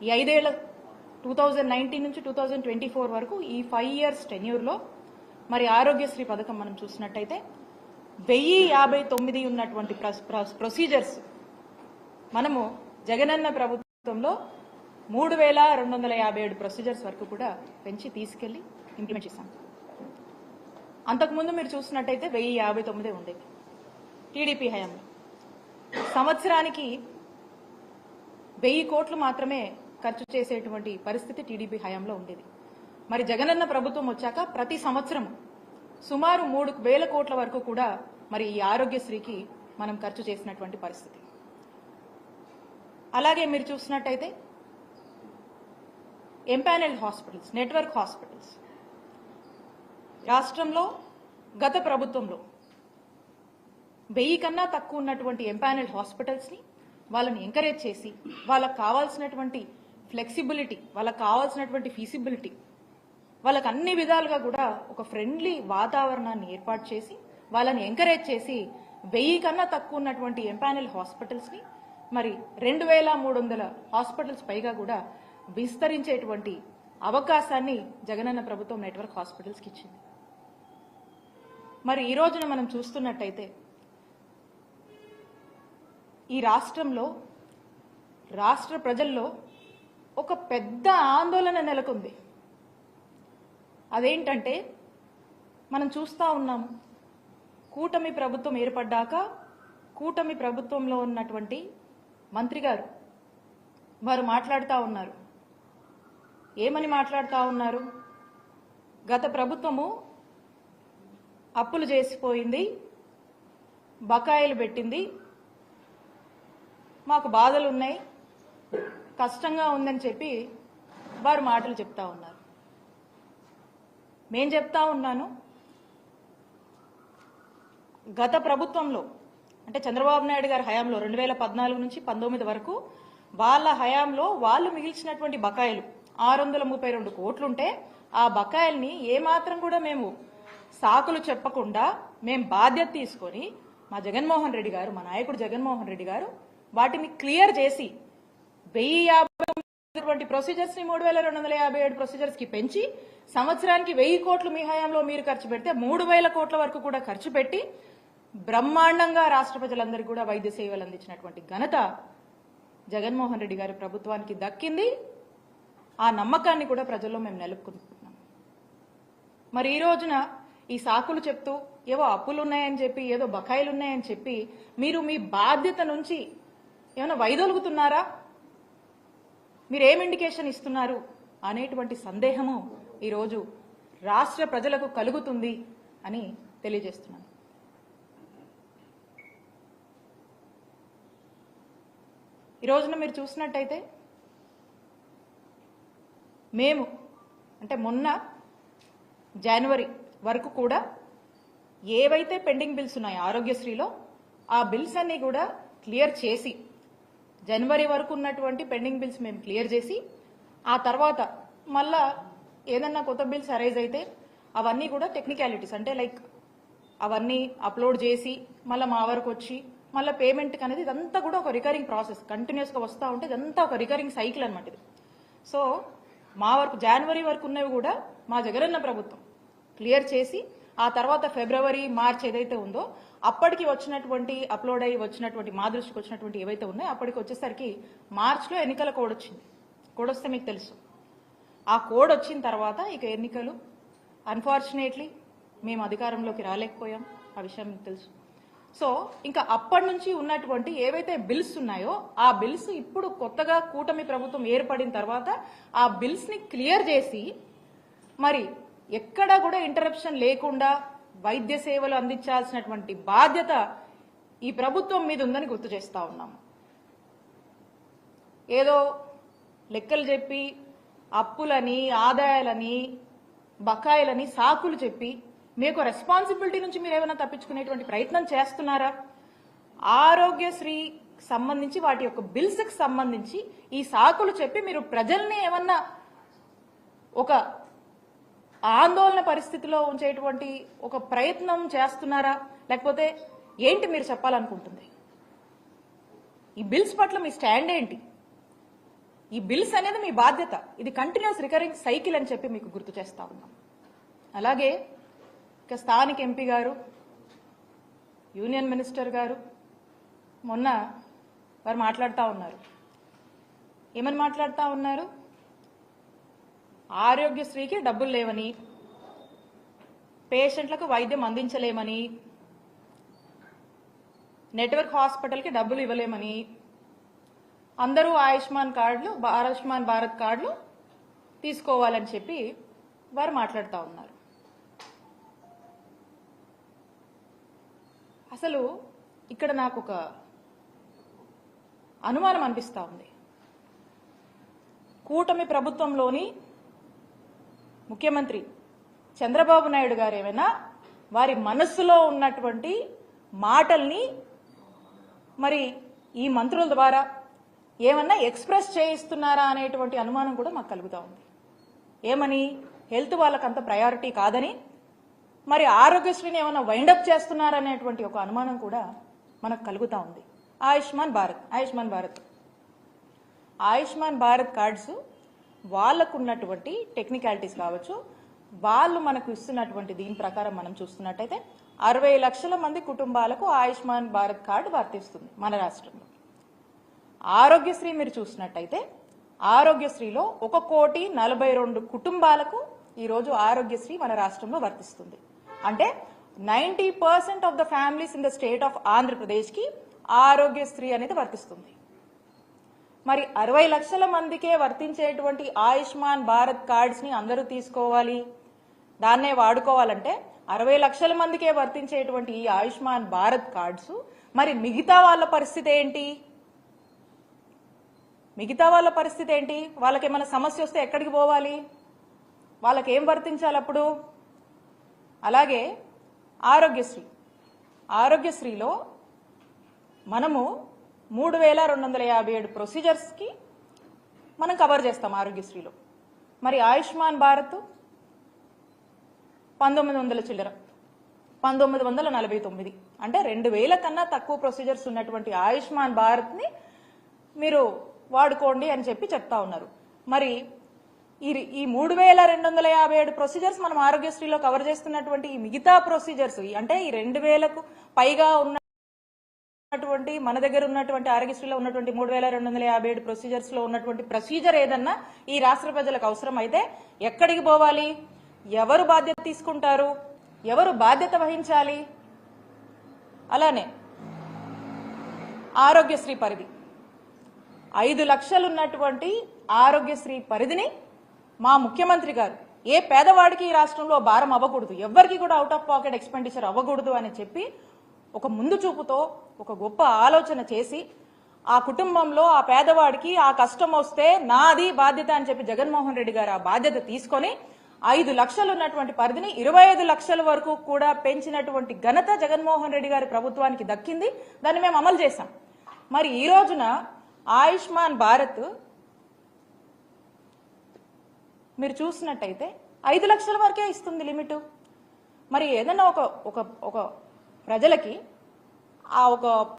ఈ ఐదేళ్ళ two thousand nineteen నుంచి టూ థౌజండ్ ట్వంటీ ఫోర్ వరకు ఈ ఫైవ్ ఇయర్స్ టెన్యూర్లో మరి ఆరోగ్యశ్రీ పథకం మనం చూసినట్టయితే వెయ్యి యాభై తొమ్మిది ఉన్నటువంటి ప్రస్- ప్రొసీజర్స్ మనము జగనన్న ప్రభుత్వంలో మూడు వేల రెండు వందల యాభై ఏడు ప్రొసీజర్స్ వరకు కూడా పెంచి తీసుకెళ్ళి ఇంప్లిమెంట్ చేశాం. అంతకుముందు మీరు చూసినట్టయితే వెయ్యి యాభై తొమ్మిదే ఉండేది టీడీపీ హయాంలో. సంవత్సరానికి వెయ్యి కోట్లు మాత్రమే ఖర్చు చేసేటువంటి పరిస్థితి టీడీపీ హయాంలో ఉండేది. మరి జగనన్న ప్రభుత్వం వచ్చాక ప్రతి సంవత్సరం సుమారు మూడు వేల కోట్ల వరకు కూడా మరి ఈ ఆరోగ్యశ్రీకి మనం ఖర్చు చేసినటువంటి పరిస్థితి. అలాగే మీరు చూసినట్టయితే ఎంపానెల్ హాస్పిటల్స్ నెట్వర్క్ హాస్పిటల్స్. రాష్ట్రంలో గత ప్రభుత్వంలో వెయ్యి కన్నా తక్కువ ఉన్నటువంటి ఎంపానెల్ హాస్పిటల్స్ని వాళ్ళని ఎంకరేజ్ చేసి వాళ్ళకి కావాల్సినటువంటి ఫ్లెక్సిబిలిటీ వాళ్ళకి కావాల్సినటువంటి ఫీసిబిలిటీ వాళ్ళకు అన్ని విధాలుగా కూడా ఒక ఫ్రెండ్లీ వాతావరణాన్ని ఏర్పాటు చేసి వాళ్ళని ఎంకరేజ్ చేసి వెయ్యి కన్నా తక్కువ ఉన్నటువంటి ఎంపానల్ హాస్పిటల్స్ని మరి రెండు వేల మూడు వందల హాస్పిటల్స్ పైగా కూడా విస్తరించేటువంటి అవకాశాన్ని జగనన్న ప్రభుత్వం నెట్వర్క్ హాస్పిటల్స్కి ఇచ్చింది. మరి ఈ రోజున మనం చూస్తున్నట్టయితే ఈ రాష్ట్రంలో రాష్ట్ర ప్రజల్లో ఒక పెద్ద ఆందోళన నెలకొంది. అదేంటంటే మనం చూస్తూ ఉన్నాము కూటమి ప్రభుత్వం ఏర్పడ్డాక కూటమి ప్రభుత్వంలో ఉన్నటువంటి మంత్రి గారు వారు మాట్లాడుతూ ఉన్నారు. ఏమని మాట్లాడుతూ ఉన్నారు? గత ప్రభుత్వము అప్పులు చేసిపోయింది బకాయిలు పెట్టింది మాకు బాధలు ఉన్నాయి కష్టంగా ఉందని చెప్పి వారు మాటలు చెప్తా ఉన్నారు. నేను చెప్తా ఉన్నాను గత ప్రభుత్వంలో అంటే చంద్రబాబు నాయుడు గారి హయాంలో రెండు వేల పద్నాలుగు నుంచి పంతొమ్మిది వరకు వాళ్ళ హయాంలో వాళ్ళు మిగిల్చినటువంటి బకాయిలు ఆరు వందల ముప్పై రెండు కోట్లుంటే ఆ బకాయిల్ని ఏమాత్రం కూడా మేము సాకులు చెప్పకుండా మేము బాధ్యత తీసుకొని మా జగన్మోహన్ రెడ్డి గారు మా నాయకుడు జగన్మోహన్ రెడ్డి గారు వాటిని క్లియర్ చేసి వెయ్యి యాభై ప్రొసీజర్స్ని మూడు వేల రెండు వందల యాభై ఏడు ప్రొసీజర్స్కి పెంచి సంవత్సరానికి వెయ్యి కోట్లు మీ హయాంలో మీరు ఖర్చు పెడితే మూడు వేల కోట్ల వరకు కూడా ఖర్చు పెట్టి బ్రహ్మాండంగా రాష్ట్ర ప్రజలందరికీ కూడా వైద్య సేవలు అందించినటువంటి ఘనత జగన్మోహన్ రెడ్డి గారి ప్రభుత్వానికి దక్కింది. ఆ నమ్మకాన్ని కూడా ప్రజల్లో మేము నెలుపుకుంటున్నాం మరి ఈ రోజున ఈ సాకులు చెప్తూ ఏవో అప్పులు ఉన్నాయని చెప్పి ఏదో బకాయిలు ఉన్నాయని చెప్పి మీరు మీ బాధ్యత నుంచి ఏమైనా వైదొలుగుతున్నారా? మీరు ఏం ఇండికేషన్ ఇస్తున్నారు అనేటువంటి సందేహము ఈరోజు రాష్ట్ర ప్రజలకు కలుగుతుంది అని తెలియజేస్తున్నాను. ఈ రోజున మీరు చూసినట్టయితే మేము అంటే మొన్న జనవరి వరకు కూడా ఏవైతే పెండింగ్ బిల్స్ ఉన్నాయో ఆరోగ్యశ్రీలో ఆ బిల్స్ అన్నీ కూడా క్లియర్ చేసి జనవరి వరకు ఉన్నటువంటి పెండింగ్ బిల్స్ మేము క్లియర్ చేసి ఆ తర్వాత మళ్ళా ఏదన్నా కొత్త బిల్స్ అరైజ్ అయితే అవన్నీ కూడా టెక్నికాలిటీస్ అంటే లైక్ అవన్నీ అప్లోడ్ చేసి మళ్ళీ మా వరకు వచ్చి మళ్ళీ పేమెంట్ అనేది ఇదంతా కూడా ఒక రికరింగ్ ప్రాసెస్ కంటిన్యూస్గా వస్తూ ఉంటే ఇదంతా ఒక రికరింగ్ సైకిల్ అనమాట ఇది. సో మా వరకు జనవరి వరకు ఉన్నవి కూడా మా జగనన్న ప్రభుత్వం క్లియర్ చేసి ఆ తర్వాత ఫిబ్రవరి మార్చ్ ఏదైతే ఉందో అప్పటికి వచ్చినటువంటి అప్లోడ్ అయ్యి వచ్చినటువంటి మా దృష్టికి వచ్చినటువంటి ఏవైతే ఉన్నాయో అప్పటికి వచ్చేసరికి మార్చ్లో ఎన్నికల కోడ్ వచ్చింది. కోడ్ వస్తే మీకు తెలుసు. ఆ కోడ్ వచ్చిన తర్వాత ఇక ఎన్నికలు అన్ఫార్చునేట్లీ మేము అధికారంలోకి రాలేకపోయాం. ఆ విషయం మీకు తెలుసు. సో ఇంకా అప్పటి నుంచి ఉన్నటువంటి ఏవైతే బిల్స్ ఉన్నాయో ఆ బిల్స్ ఇప్పుడు కొత్తగా కూటమి ప్రభుత్వం ఏర్పడిన తర్వాత ఆ బిల్స్ని క్లియర్ చేసి మరి ఎక్కడా కూడా ఇంటరప్షన్ లేకుండా వైద్య సేవలు అందించాల్సినటువంటి బాధ్యత ఈ ప్రభుత్వం మీద ఉందని గుర్తు చేస్తా ఉన్నాము ఏదో లెక్కలు చెప్పి అప్పులని ఆదాయాలని బకాయిలని సాకులు చెప్పి మీకు రెస్పాన్సిబిలిటీ నుంచి మీరు ఏమైనా తప్పించుకునేటువంటి ప్రయత్నం చేస్తున్నారా? ఆరోగ్యశ్రీ సంబంధించి వాటి యొక్క బిల్స్కి సంబంధించి ఈ సాకులు చెప్పి మీరు ప్రజల్ని ఏమన్నా ఒక ఆందోళన పరిస్థితిలో ఉంచేటువంటి ఒక ప్రయత్నం చేస్తున్నారా? లేకపోతే ఏంటి మీరు చెప్పాలనుకుంటుంది? ఈ బిల్స్ పట్ల మీ స్టాండ్ ఏంటి? ఈ బిల్స్ అనేది మీ బాధ్యత. ఇది కంటిన్యూస్ రికరింగ్ సైకిల్ అని చెప్పి మీకు గుర్తు చేస్తా ఉన్నాం. అలాగే ఇక స్థానిక ఎంపీ గారు యూనియన్ మినిస్టర్ గారు మొన్న వారు మాట్లాడుతూ ఉన్నారు. ఏమని మాట్లాడుతూ ఉన్నారు? ఆరోగ్యశ్రీకి డబ్బులు లేవని పేషెంట్లకు వైద్యం అందించలేమని నెట్వర్క్ హాస్పిటల్కి డబ్బులు ఇవ్వలేమని అందరూ ఆయుష్మాన్ కార్డులు ఆయుష్మాన్ భారత్ కార్డులు తీసుకోవాలని చెప్పి వారు మాట్లాడుతూ ఉన్నారు. అసలు ఇక్కడ నాకు ఒక అనుమానం అనిపిస్తూ ఉంది. కూటమి ప్రభుత్వంలోని ముఖ్యమంత్రి చంద్రబాబు నాయుడు గారు ఏమైనా వారి మనస్సులో ఉన్నటువంటి మాటల్ని మరి ఈ మంత్రుల ద్వారా ఏమన్నా ఎక్స్ప్రెస్ చేయిస్తున్నారా అనేటువంటి అనుమానం కూడా మాకు కలుగుతూ ఉంది. ఏమని? హెల్త్ వాళ్ళకంత ప్రయారిటీ కాదని మరి ఆరోగ్యశ్రీని ఏమైనా వైండప్ చేస్తున్నారనేటువంటి ఒక అనుమానం కూడా మనకు కలుగుతూ ఉంది. ఆయుష్మాన్ భారత్ ఆయుష్మాన్ భారత్. ఆయుష్మాన్ భారత్ కార్డ్స్ వాళ్ళకు ఉన్నటువంటి టెక్నికాలిటీస్ కావచ్చు వాళ్ళు మనకు ఇస్తున్నటువంటి దీని ప్రకారం మనం చూస్తున్నట్టయితే అరవై లక్షల మంది కుటుంబాలకు ఆయుష్మాన్ భారత్ కార్డు వర్తిస్తుంది మన రాష్ట్రంలో. ఆరోగ్యశ్రీ మీరు చూసినట్టయితే ఆరోగ్యశ్రీలో ఒక కోటి నలభై రెండు కుటుంబాలకు ఈరోజు ఆరోగ్యశ్రీ మన రాష్ట్రంలో వర్తిస్తుంది. అంటే ninety percent of the families in the state of ఆంధ్రప్రదేశ్కి ఆరోగ్యశ్రీ అనేది వర్తిస్తుంది. మరి అరవై లక్షల మందికే వర్తించేటువంటి ఆయుష్మాన్ భారత్ కార్డ్స్ని అందరూ తీసుకోవాలి. దాన్నే వాడుకోవాలంటే అరవై లక్షల మందికే వర్తించేటువంటి ఈ ఆయుష్మాన్ భారత్ కార్డ్స్. మరి మిగతా వాళ్ళ పరిస్థితి ఏంటి? మిగతా వాళ్ళ పరిస్థితి ఏంటి? వాళ్ళకి ఏమైనా సమస్య వస్తే ఎక్కడికి పోవాలి? వాళ్ళకి ఏం వర్తించాలి అప్పుడు? అలాగే ఆరోగ్యశ్రీ. ఆరోగ్యశ్రీలో మనము మూడు వేల రెండు వందల యాభై ఏడు ప్రొసీజర్స్కి మనం కవర్ చేస్తాం ఆరోగ్యశ్రీలో. మరి ఆయుష్మాన్ భారత్ పంతొమ్మిది వందల చిల్లర పంతొమ్మిది వందల నలభై తొమ్మిది. అంటే రెండు వేల కన్నా తక్కువ ప్రొసీజర్స్ ఉన్నటువంటి ఆయుష్మాన్ భారత్ని మీరు వాడుకోండి అని చెప్పి చెప్తా ఉన్నారు. మరి ఈ ఈ మూడు వేల రెండు వందల యాభై ఏడు ప్రొసీజర్స్ మనం ఆరోగ్యశ్రీలో కవర్ చేస్తున్నటువంటి ఈ మిగతా ప్రొసీజర్స్ అంటే ఈ రెండు వేలకు పైగా ఉన్న ఉన్నటువంటి మన దగ్గర ఉన్నటువంటి ఆరోగ్యశ్రీలో ఉన్నటువంటి మూడు వేల రెండు వందల యాభై ఏడు ప్రొసీజర్స్లో ఉన్నటువంటి ప్రొసీజర్ ఏదన్నా ఈ రాష్ట్ర ప్రజలకు అవసరం అయితే ఎక్కడికి పోవాలి? ఎవరు బాధ్యత తీసుకుంటారు? ఎవరు బాధ్యత వహించాలి? అలానే ఆరోగ్యశ్రీ పరిధి. ఐదు లక్షలు ఉన్నటువంటి ఆరోగ్యశ్రీ పరిధిని మా ముఖ్యమంత్రి గారు ఏ పేదవాడికి ఈ రాష్ట్రంలో భారం అవ్వకూడదు. ఎవరికి కూడా అవుట్ ఆఫ్ పాకెట్ ఎక్స్పెండిచర్ అవ్వకూడదు అని చెప్పి ఒక ముందు చూపుతో ఒక గొప్ప ఆలోచన చేసి ఆ కుటుంబంలో ఆ పేదవాడికి ఆ కష్టం వస్తే నాది బాధ్యత అని చెప్పి జగన్మోహన్ రెడ్డి గారు ఆ బాధ్యత తీసుకొని ఐదు లక్షలు ఉన్నటువంటి పరిధిని ఇరవై ఐదు లక్షల వరకు కూడా పెంచినటువంటి ఘనత జగన్మోహన్ రెడ్డి గారి ప్రభుత్వానికి దక్కింది. దాన్ని మేము అమలు చేశాం. మరి ఈ రోజున ఆయుష్మాన్ భారత్ మీరు చూసినట్టయితే ఐదు లక్షల వరకే ఇస్తుంది లిమిట్. మరి ఏదైనా ఒక ఒక ఒక ప్రజలకి ఆ ఒక